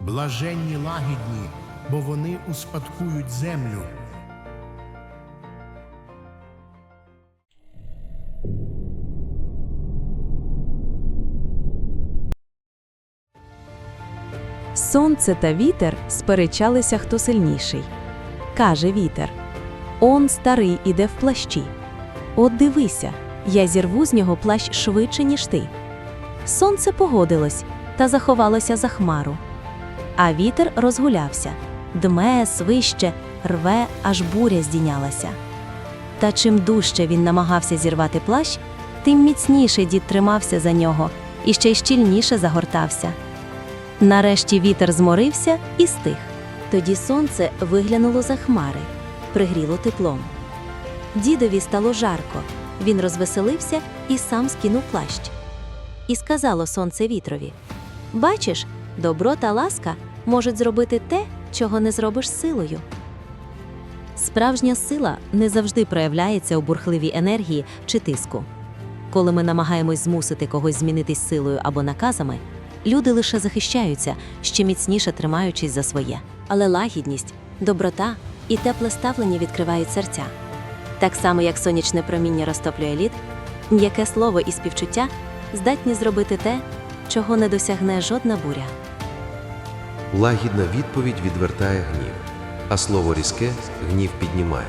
Блаженні лагідні, бо вони успадкують землю. Сонце та вітер сперечалися, хто сильніший. Каже вітер: Он старий іде в плащі. От дивися, я зірву з нього плащ швидше, ніж ти. Сонце погодилось та заховалося за хмару. А вітер розгулявся, дме, свище, рве, аж буря здійнялася. Та чим дужче він намагався зірвати плащ, тим міцніше дід тримався за нього і ще й щільніше загортався. Нарешті вітер зморився і стих. Тоді сонце виглянуло за хмари, пригріло теплом. Дідові стало жарко. Він розвеселився і сам скинув плащ. І сказало сонце вітрові: Бачиш, добро та ласка можуть зробити те, чого не зробиш силою. Справжня сила не завжди проявляється у бурхливій енергії чи тиску. Коли ми намагаємось змусити когось змінитись силою або наказами, люди лише захищаються, ще міцніше тримаючись за своє. Але лагідність, доброта і тепле ставлення відкривають серця. Так само, як сонячне проміння розтоплює лід, м'яке слово і співчуття здатні зробити те, чого не досягне жодна буря. Лагідна відповідь відвертає гнів, а слово різке гнів піднімає.